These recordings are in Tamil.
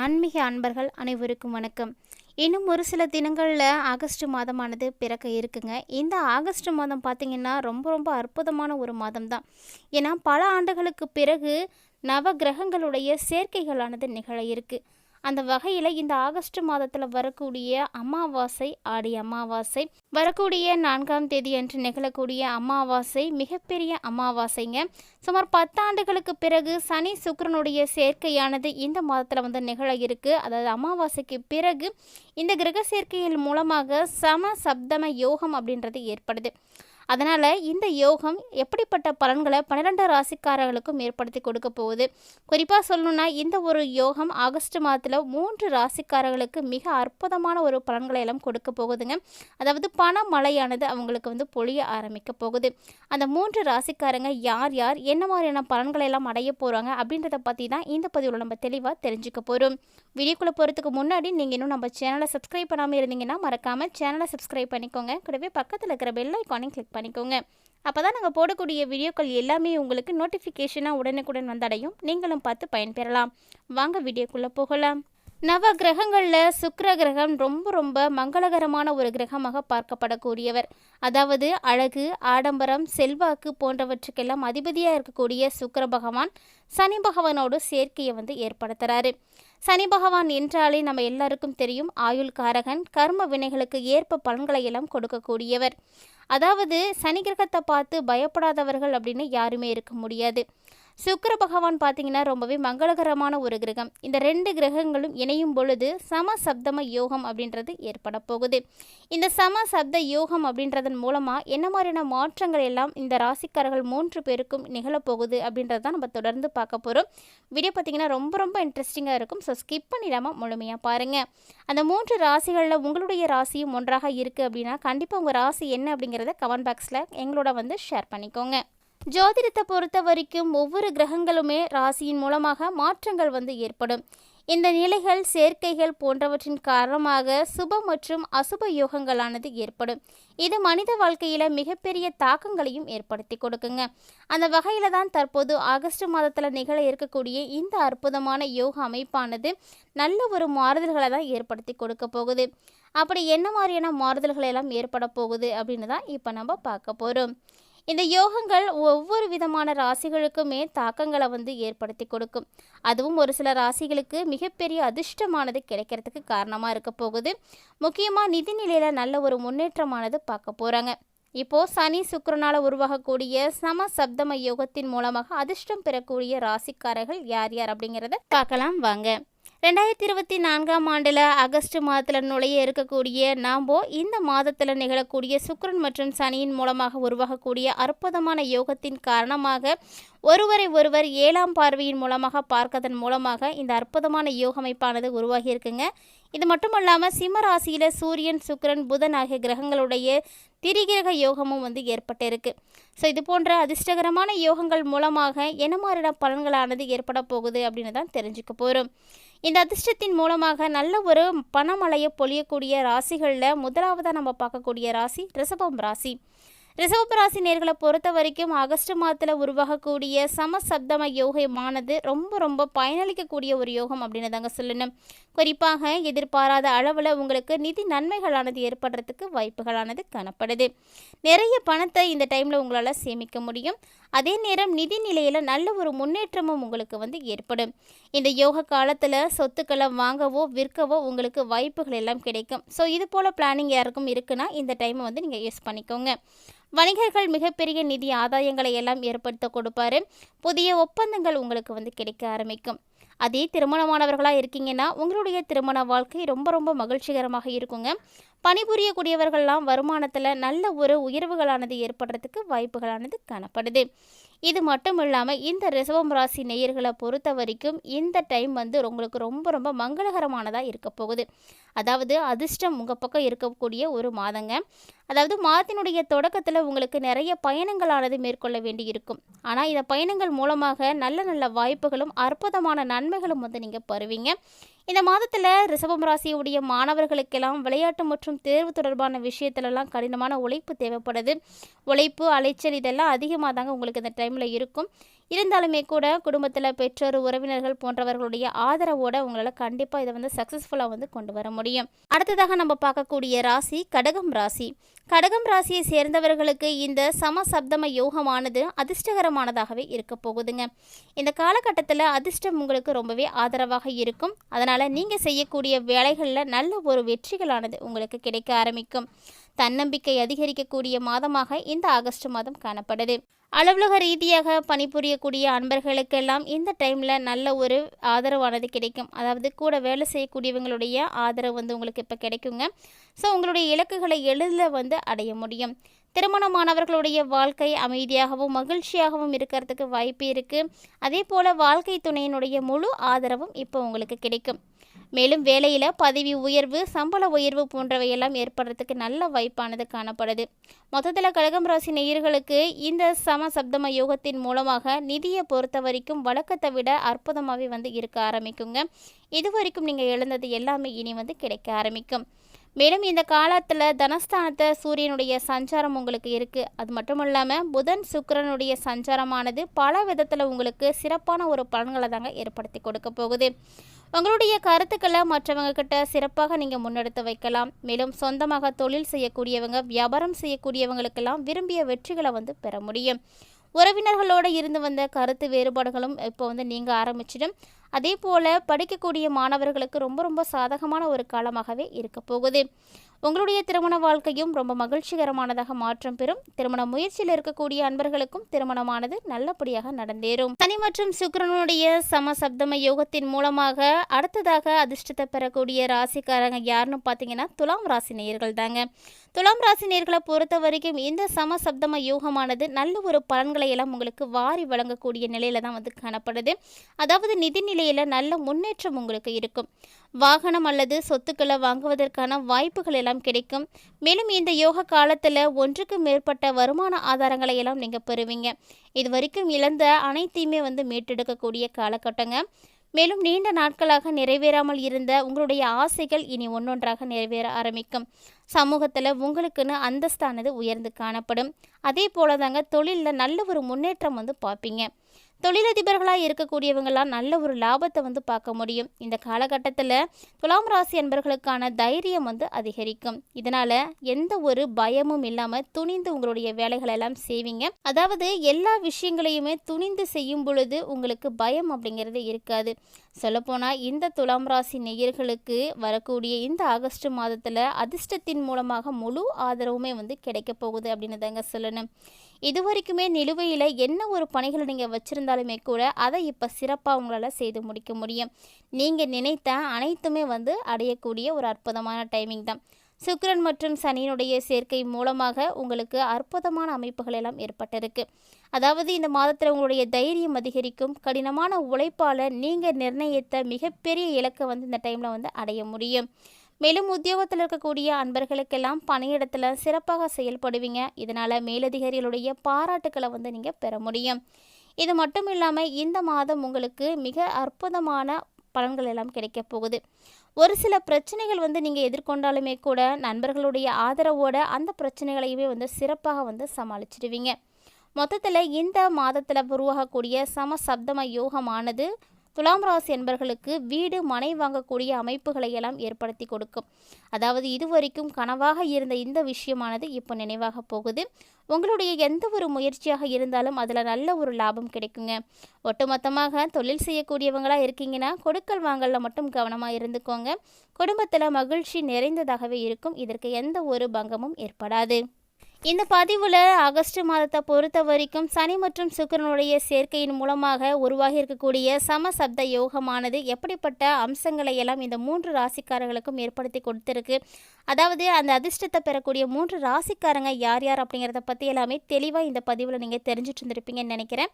ஆன்மீக அன்பர்கள் அனைவருக்கும் வணக்கம். இன்னும் ஒரு சில தினங்களில் ஆகஸ்ட் மாதமானது பிறக்க இருக்குங்க. இந்த ஆகஸ்ட் மாதம் பார்த்திங்கன்னா ரொம்ப ரொம்ப அற்புதமான ஒரு மாதம் தான் ஏன்னா பல ஆண்டுகளுக்கு பிறகு நவ கிரகங்களுடைய சேர்க்கைகளானது நிகழ இருக்குது அந்த வகையில் இந்த ஆகஸ்ட் மாதத்தில் வரக்கூடிய அமாவாசை ஆடி அமாவாசை வரக்கூடிய நான்காம் தேதி அன்று நிகழக்கூடிய அமாவாசை மிகப்பெரிய அமாவாசைங்க. சுமார் பத்தாண்டுகளுக்கு பிறகு சனி சுக்கரனுடைய சேர்க்கையானது இந்த மாதத்தில் வந்து நிகழ இருக்கு. அதாவது அமாவாசைக்கு பிறகு இந்த கிரக சேர்க்கையின் மூலமாக சம சப்தம யோகம் அப்படின்றது ஏற்படுது. அதனால் இந்த யோகம் எப்படிப்பட்ட பலன்களை பன்னிரெண்டு ராசிக்காரர்களுக்கும் ஏற்படுத்தி கொடுக்க போகுது. குறிப்பாக சொல்லணும்னா இந்த ஒரு யோகம் ஆகஸ்ட் மாதத்தில் மூன்று ராசிக்காரர்களுக்கு மிக அற்புதமான ஒரு பலன்களை எல்லாம் கொடுக்க போகுதுங்க. அதாவது பண மழையானது அவங்களுக்கு வந்து பொழிய ஆரம்பிக்க போகுது. அந்த மூன்று ராசிக்காரங்க யார் யார் என்ன மாதிரியான பலன்களை எல்லாம் அடைய போகிறாங்க அப்படின்றத பற்றி தான் இந்த பதிவில் நம்ம தெளிவாக தெரிஞ்சுக்க போகிறோம் வீடியோக்குள்ளே போகிறதுக்கு முன்னாடி நீங்கள் இன்னும் நம்ம சேனலை சப்ஸ்கிரைப் பண்ணாமல் இருந்தீங்கன்னா மறக்காமல் சேனலை சப்ஸ்கிரைப் பண்ணிக்கோங்க. கூடவே பக்கத்தில் இருக்கிற பெல் ஐக்கானையும் கிளிக் பண்ணிக்கோங்க. அப்போ தான் நாங்கள் போடக்கூடிய வீடியோக்கள் எல்லாமே உங்களுக்கு நோட்டிஃபிகேஷனாக உடனுக்குடன் வந்தடையும். நீங்களும் பார்த்து பயன்பெறலாம். வாங்க வீடியோக்குள்ளே போகலாம். நவ கிரகங்களில் சுக்கர கிரகம் ரொம்ப ரொம்ப மங்களகரமான ஒரு கிரகமாக பார்க்கப்படக்கூடியவர். அதாவது அழகு ஆடம்பரம் செல்வாக்கு போன்றவற்றுக்கெல்லாம் அதிபதியாக இருக்கக்கூடிய சுக்கர பகவான் சனி பகவானோடு சேர்க்கையை வந்து ஏற்படுத்துகிறாரு சனி பகவான் என்றாலே நம்ம எல்லாருக்கும் தெரியும். ஆயுள் காரகன் கர்ம வினைகளுக்கு ஏற்ப பலன்களை எல்லாம் கொடுக்கக்கூடியவர். அதாவது சனி கிரகத்தை பார்த்து பயப்படாதவர்கள் அப்படின்னு யாருமே இருக்க முடியாது. சுக்கர பகவான் பார்த்தீங்கன்னா ரொம்பவே மங்களகரமான ஒரு கிரகம். இந்த ரெண்டு கிரகங்களும் இணையும் பொழுது சம சப்தம யோகம் அப்படின்றது ஏற்பட போகுது. இந்த சம சப்த யோகம் அப்படின்றதன் மூலமாக என்ன மாதிரியான மாற்றங்கள் எல்லாம் இந்த ராசிக்காரர்கள் மூன்று பேருக்கும் நிகழப்போகுது அப்படின்றது தான் நம்ம தொடர்ந்து பார்க்க போகிறோம் வீடியோ பார்த்தீங்கன்னா ரொம்ப ரொம்ப இன்ட்ரெஸ்டிங்காக இருக்கும். ஸோ ஸ்கிப் பண்ணிடாமல் முழுமையாக பாருங்கள் அந்த மூன்று ராசிகளில் உங்களுடைய ராசியும் ஒன்றாக இருக்குது அப்படின்னா கண்டிப்பாக உங்கள் ராசி என்ன அப்படிங்கிறத கமெண்ட் பாக்ஸில் எங்களோட வந்து ஷேர் பண்ணிக்கோங்க. ஜோதிடத்தை பொறுத்த வரைக்கும் ஒவ்வொரு கிரகங்களுமே ராசியின் மூலமாக மாற்றங்கள் வந்து ஏற்படும். இந்த நிலைகள் சேர்க்கைகள் போன்றவற்றின் காரணமாக சுப மற்றும் அசுப யோகங்களானது ஏற்படும். இது மனித வாழ்க்கையில் மிகப்பெரிய தாக்கங்களையும் ஏற்படுத்தி கொடுக்குங்க. அந்த வகையில் தான் தற்போது ஆகஸ்ட் மாதத்தில் நிகழ இருக்கக்கூடிய இந்த அற்புதமான யோக அமைப்பானது நல்ல ஒரு மாறுதல்களை தான் ஏற்படுத்தி கொடுக்க போகுது. அப்படி என்ன மாதிரியான மாறுதல்கள் எல்லாம் ஏற்பட போகுது அப்படின்னு தான் இப்போ நம்ம பார்க்க போகிறோம் இந்த யோகங்கள் ஒவ்வொரு விதமான ராசிகளுக்குமே தாக்கங்களை வந்து ஏற்படுத்தி கொடுக்கும். அதுவும் ஒரு சில ராசிகளுக்கு மிகப்பெரிய அதிர்ஷ்டமானது கிடைக்கிறதுக்கு காரணமாக இருக்க போகுது. முக்கியமாக நிதி நிலையில் நல்ல ஒரு முன்னேற்றமானது பார்க்க போகிறாங்க இப்போது சனி சுக்கரனால் உருவாகக்கூடிய சம சப்தம யோகத்தின் மூலமாக அதிர்ஷ்டம் பெறக்கூடிய ராசிக்காரர்கள் யார் யார் அப்படிங்கிறத பார்க்கலாம் வாங்க. ரெண்டாயிரத்தி இருபத்தி நான்காம் ஆண்டில் ஆகஸ்ட் மாதத்தில் நுழைய இருக்கக்கூடிய நாம்போ இந்த மாதத்தில் நிகழக்கூடிய சுக்கரன் மற்றும் சனியின் மூலமாக உருவாகக்கூடிய அற்புதமான யோகத்தின் காரணமாக ஒருவரை ஒருவர் ஏழாம் பார்வையின் மூலமாக பார்க்கதன் மூலமாக இந்த அற்புதமான யோக அமைப்பானது உருவாகியிருக்குங்க இது மட்டும் இல்லாமல் சிம்ம ராசியில் சூரியன் சுக்கரன் புதன் ஆகிய கிரகங்களுடைய திரிகிரக யோகமும் வந்து ஏற்பட்டிருக்கு. ஸோ இது போன்ற அதிர்ஷ்டகரமான யோகங்கள் மூலமாக என்ன மாதிரியான பலன்களானது ஏற்பட போகுது அப்படின்னு தான் தெரிஞ்சுக்க போகிறோம் இந்த அதிர்ஷ்டத்தின் மூலமாக நல்ல ஒரு பணமழையை பொழியக்கூடிய ராசிகளில் முதலாவதாக நம்ம பார்க்கக்கூடிய ராசி ரிஷபம் ராசி. ரிசவபராசி நேர்களை பொறுத்த வரைக்கும் ஆகஸ்ட் மாதத்தில் உருவாகக்கூடிய சமசப்தம யோகமானது ரொம்ப ரொம்ப பயனளிக்கக்கூடிய ஒரு யோகம் அப்படின்னு தாங்க சொல்லணும். குறிப்பாக எதிர்பாராத அளவில் உங்களுக்கு நிதி நன்மைகளானது ஏற்படுறதுக்கு வாய்ப்புகளானது காணப்படுது. நிறைய பணத்தை இந்த டைமில் உங்களால் சேமிக்க முடியும். அதே நேரம் நிதி நிலையில் நல்ல ஒரு முன்னேற்றமும் உங்களுக்கு வந்து ஏற்படும். இந்த யோக காலத்தில் சொத்துக்களை வாங்கவோ விற்கவோ உங்களுக்கு வாய்ப்புகள் எல்லாம் கிடைக்கும். ஸோ இது போல் பிளானிங் யாருக்கும் இருக்குன்னா இந்த டைமை வந்து நீங்கள் யூஸ் பண்ணிக்கோங்க. வணிகர்கள் மிகப்பெரிய நிதி ஆதாயங்களை எல்லாம் ஏற்படுத்த கொடுப்பாரு. புதிய ஒப்பந்தங்கள் உங்களுக்கு வந்து கிடைக்க ஆரம்பிக்கும். அதே திருமணமானவர்களாக இருக்கீங்கன்னா உங்களுடைய திருமண வாழ்க்கை ரொம்ப ரொம்ப மகிழ்ச்சிகரமாக இருக்குங்க. பணிபுரியக்கூடியவர்கள்லாம் வருமானத்தில் நல்ல ஒரு உயர்வுகளானது ஏற்படுறதுக்கு வாய்ப்புகளானது காணப்படுது. இது மட்டும் இல்லாமல் இந்த ரிசவம் ராசி நேயர்களை பொறுத்த வரைக்கும் இந்த டைம் வந்து உங்களுக்கு ரொம்ப ரொம்ப மங்களகரமானதாக இருக்க போகுது. அதாவது அதிர்ஷ்டம் உங்கள் பக்கம் இருக்கக்கூடிய ஒரு மாதங்க. அதாவது மாதத்தினுடைய தொடக்கத்தில் உங்களுக்கு நிறைய பயணங்களானது மேற்கொள்ள வேண்டி இருக்கும் ஆனால் இந்த பயணங்கள் மூலமாக நல்ல நல்ல வாய்ப்புகளும் அற்புதமான நன்மைகளும் வந்து நீங்கள் பெறுவீங்க இந்த மாதத்தில் ரிஷபம் ராசியுடைய மாணவர்களுக்கெல்லாம் விளையாட்டு மற்றும் தேர்வு தொடர்பான விஷயத்துலலாம் கடினமான உழைப்பு தேவைப்படுது. உழைப்பு அலைச்சல் இதெல்லாம் அதிகமாக தாங்க உங்களுக்கு இந்த டைமில் இருக்கும். இருந்தாலுமே கூட குடும்பத்தில் பெற்றோர் உறவினர்கள் போன்றவர்களுடைய ஆதரவோட உங்களால் கண்டிப்பாக இதை வந்து சக்ஸஸ்ஃபுல்லாக வந்து கொண்டு வர முடியும். அடுத்ததாக நம்ம பார்க்கக்கூடிய ராசி கடகம் ராசி. கடகம் ராசியை சேர்ந்தவர்களுக்கு இந்த சமசப்தம யோகமானது அதிர்ஷ்டகரமானதாகவே இருக்க போகுதுங்க. இந்த காலகட்டத்தில் அதிர்ஷ்டம் உங்களுக்கு ரொம்பவே ஆதரவாக இருக்கும். அதனால் நீங்கள் செய்யக்கூடிய வேலைகளில் நல்ல ஒரு வெற்றிகளானது உங்களுக்கு கிடைக்க ஆரம்பிக்கும். தன்னம்பிக்கை அதிகரிக்கக்கூடிய மாதமாக இந்த ஆகஸ்ட் மாதம் காணப்படுது. அலுவலக ரீதியாக பணிபுரியக்கூடிய அன்பர்களுக்கெல்லாம் இந்த டைமில் நல்ல ஒரு ஆதரவானது கிடைக்கும். அதாவது கூட வேலை செய்யக்கூடியவங்களுடைய ஆதரவு வந்து உங்களுக்கு இப்போ கிடைக்குங்க. ஸோ உங்களுடைய இலக்குகளை எளிதில் வந்து அடைய முடியும். திருமணமானவர்களுடைய வாழ்க்கை அமைதியாகவும் மகிழ்ச்சியாகவும் இருக்கிறதுக்கு வாய்ப்பு இருக்குது அதே போல் வாழ்க்கை துணையினுடைய முழு ஆதரவும் இப்போ உங்களுக்கு கிடைக்கும். மேலும் வேலையில் பதவி உயர்வு சம்பள உயர்வு போன்றவையெல்லாம் ஏற்படுறதுக்கு நல்ல வாய்ப்பானது காணப்படுது. மொத்தத்தில் கழகம் ராசி நேயர்களுக்கு இந்த சமசப்தம யோகத்தின் மூலமாக நிதியை பொறுத்த வரைக்கும் வழக்கத்தை விட அற்புதமாகவே வந்து இருக்க ஆரம்பிக்குங்க. இது வரைக்கும் நீங்கள் எழுந்தது எல்லாமே இனி வந்து கிடைக்க ஆரம்பிக்கும். மேலும் இந்த காலத்தில் தனஸ்தானத்தை சூரியனுடைய சஞ்சாரம் உங்களுக்கு இருக்குது அது மட்டும் இல்லாமல் புதன் சுக்கரனுடைய சஞ்சாரமானது பல விதத்தில் உங்களுக்கு சிறப்பான ஒரு பலன்களை தாங்க ஏற்படுத்தி கொடுக்க போகுது. உங்களுடைய கருத்துக்களை மற்றவங்க கிட்ட சிறப்பாக நீங்கள் முன்னெடுத்து வைக்கலாம். மேலும் சொந்தமாக தொழில் செய்யக்கூடியவங்க வியாபாரம் செய்யக்கூடியவங்களுக்கெல்லாம் விரும்பிய வெற்றிகளை வந்து பெற முடியும். உறவினர்களோடு இருந்து வந்த கருத்து வேறுபாடுகளும் இப்போ வந்து நீங்கள் ஆரம்பிச்சிடும். அதே போல் படிக்கக்கூடிய மாணவர்களுக்கு ரொம்ப ரொம்ப சாதகமான ஒரு காலமாகவே இருக்க போகுது. உங்களுடைய திருமண வாழ்க்கையும் ரொம்ப மகிழ்ச்சிகரமானதாக மாற்றம் பெறும். திருமண முயற்சியில் இருக்கக்கூடிய அன்பர்களுக்கும் திருமணமானது நல்லபடியாக நடந்தேறும். சனி மற்றும் சுக்கிரனுடைய சமசப்தம யோகத்தின் மூலமாக அடுத்ததாக அதிர்ஷ்டத்தை பெறக்கூடிய ராசிக்காரங்க யாருன்னு பார்த்தீங்கன்னா துலாம் ராசி நேயர்கள் தாங்க துலாம் ராசி நேர்களை பொறுத்த வரைக்கும் இந்த சமசப்தம யோகமானது நல்ல ஒரு பலன்களை எல்லாம் உங்களுக்கு வாரி வழங்கக்கூடிய நிலையில தான் வந்து காணப்படுது. அதாவது நிதி நிலையில நல்ல முன்னேற்றம் உங்களுக்கு இருக்கும். வாகனம் அல்லது சொத்துக்களை வாங்குவதற்கான வாய்ப்புகள் எல்லாம் கிடைக்கும். மேலும் இந்த யோக காலத்தில் ஒன்றுக்கு மேற்பட்ட வருமான ஆதாரங்களை எல்லாம் நீங்கள் பெறுவீங்க. இது வரைக்கும் இழந்த அனைத்தையுமே வந்து மீட்டெடுக்கக்கூடிய காலகட்டங்க. மேலும் நீண்ட நாட்களாக நிறைவேறாமல் இருந்த உங்களுடைய ஆசைகள் இனி ஒன்றொன்றாக நிறைவேற ஆரம்பிக்கும். சமூகத்தில் உங்களுக்குன்னு அந்தஸ்தானது உயர்ந்து காணப்படும். அதே போல தாங்க தொழிலில் நல்ல ஒரு முன்னேற்றம் வந்து பார்ப்பீங்க. தொழிலதிபர்களாக இருக்கக்கூடியவங்களாம் நல்ல ஒரு லாபத்தை வந்து பார்க்க முடியும். இந்த காலகட்டத்தில் துலாம் ராசி என்பர்களுக்கான தைரியம் வந்து அதிகரிக்கும். இதனால் எந்த ஒரு பயமும் இல்லாமல் துணிந்து உங்களுடைய வேலைகள் எல்லாம் செய்வீங்க. அதாவது எல்லா விஷயங்களையுமே துணிந்து செய்யும் பொழுது உங்களுக்கு பயம் அப்படிங்கிறது இருக்காது. சொல்லப்போனால் இந்த துலாம் ராசி நேயர்களுக்கு வரக்கூடிய இந்த ஆகஸ்ட் மாதத்தில் அதிர்ஷ்டத்தின் மூலமாக முழு ஆதரவுமே வந்து கிடைக்க போகுது அப்படின்னு தாங்க சொல்லணும். இது வரைக்குமே நிலுவையில் என்ன ஒரு பணிகளை நீங்கள் வச்சுருந்தாலுமே கூட அதை இப்போ சிறப்பாக உங்களால் செய்து முடிக்க முடியும். நீங்கள் நினைத்த அனைத்துமே வந்து அடையக்கூடிய ஒரு அற்புதமான டைமிங் தான். சுக்கிரன் மற்றும் சனியினுடைய சேர்க்கை மூலமாக உங்களுக்கு அற்புதமான அமைப்புகள் எல்லாம் ஏற்பட்டிருக்கு. அதாவது இந்த மாதத்தில் உங்களுடைய தைரியம் அதிகரிக்கும். கடினமான உழைப்பால் நீங்கள் நிர்ணயித்த மிகப்பெரிய இலக்கை வந்து இந்த டைமில் வந்து அடைய முடியும். மேலும் உத்தியோகத்தில் இருக்கக்கூடிய அன்பர்களுக்கெல்லாம் பணியிடத்தில் சிறப்பாக செயல்படுவீங்க. இதனால் மேலதிகாரிகளுடைய பாராட்டுக்களை வந்து நீங்கள் பெற முடியும். இது மட்டும் இல்லாமல் இந்த மாதம் உங்களுக்கு மிக அற்புதமான பலன்கள் எல்லாம் கிடைக்க போகுது. ஒரு சில பிரச்சனைகள் வந்து நீங்கள் எதிர்கொண்டாலுமே கூட நண்பர்களுடைய ஆதரவோட அந்த பிரச்சனைகளையுமே வந்து சிறப்பாக வந்து சமாளிச்சிடுவீங்க. மொத்தத்தில் இந்த மாதத்தில் உருவாகக்கூடிய சமசப்தம யோகமானது துலாம் ராசி என்பர்களுக்கு வீடு மனை வாங்கக்கூடிய அமைப்புகளை எல்லாம் ஏற்படுத்தி கொடுக்கும். அதாவது இதுவரைக்கும் கனவாக இருந்த இந்த விஷயமானது இப்போ நினைவாக போகுது. உங்களுடைய எந்த ஒரு முயற்சியாக இருந்தாலும் அதில் நல்ல ஒரு லாபம் கிடைக்குங்க. ஒட்டுமொத்தமாக தொழில் செய்யக்கூடியவங்களாக இருக்கீங்கன்னா கொடுக்கல் வாங்கலில் மட்டும் கவனமாக இருந்துக்கோங்க. குடும்பத்தில் மகிழ்ச்சி நிறைந்ததாகவே இருக்கும். இதற்கு எந்த ஒரு பங்கமும் ஏற்படாது. இந்த பதிவில் ஆகஸ்ட் மாதத்தை பொறுத்த வரைக்கும் சனி மற்றும் சுக்கரனுடைய சேர்க்கையின் மூலமாக உருவாகி இருக்கக்கூடிய சமசப்த யோகமானது எப்படிப்பட்ட அம்சங்களை எல்லாம் இந்த மூன்று ராசிக்காரர்களுக்கும் ஏற்படுத்தி கொடுத்துருக்கு. அதாவது அந்த அதிர்ஷ்டத்தை பெறக்கூடிய மூன்று ராசிக்காரங்க யார் யார் அப்படிங்கிறத பற்றி எல்லாமே தெளிவாக இந்த பதிவில் நீங்கள் தெரிஞ்சுட்டு இருந்திருப்பீங்கன்னு நினைக்கிறேன்.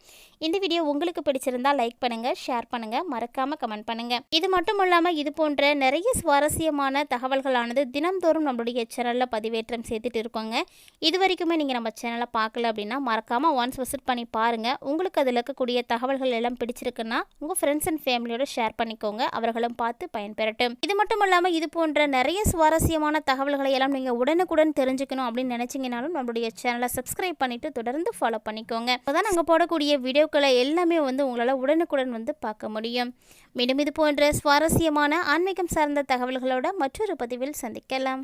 இந்த வீடியோ உங்களுக்கு பிடிச்சிருந்தால் லைக் பண்ணுங்கள் ஷேர் பண்ணுங்கள் மறக்காமல் கமெண்ட் பண்ணுங்கள் இது மட்டும் இல்லாமல் இது போன்ற நிறைய சுவாரஸ்யமான தகவல்களானது தினம்தோறும் நம்மளுடைய சேனலில் பதிவேற்றம் செய்துட்டு இருக்கோங்க. இது வரைக்குமே நீங்கள் நம்ம சேனலை பார்க்கல அப்படின்னா மறக்காமல் ஒன்ஸ் விசிட் பண்ணி பாருங்கள் உங்களுக்கு அதில் இருக்கக்கூடிய தகவல்கள் எல்லாம் பிடிச்சிருக்குன்னா உங்கள் ஃப்ரெண்ட்ஸ் அண்ட் ஃபேமிலியோட ஷேர் பண்ணிக்கோங்க. அவர்களும் பார்த்து பயன்பெறட்டும். இது மட்டும் இல்லாமல் இது போன்ற நிறைய சுவாரஸ்யமான தகவல்களை எல்லாம் நீங்கள் உடனுக்குடன் தெரிஞ்சுக்கணும் அப்படின்னு நினச்சிங்கனாலும் நம்மளுடைய சேனலை சப்ஸ்கிரைப் பண்ணிவிட்டு தொடர்ந்து ஃபாலோ பண்ணிக்கோங்க. அப்போ தான் நாங்கள் போடக்கூடிய வீடியோக்களை எல்லாமே வந்து உங்களால் உடனுக்குடன் வந்து பார்க்க முடியும். மீண்டும் இது போன்ற சுவாரஸ்யமான ஆன்மீகம் சார்ந்த தகவல்களோட மற்றொரு பதிவில் சந்திக்கலாம்.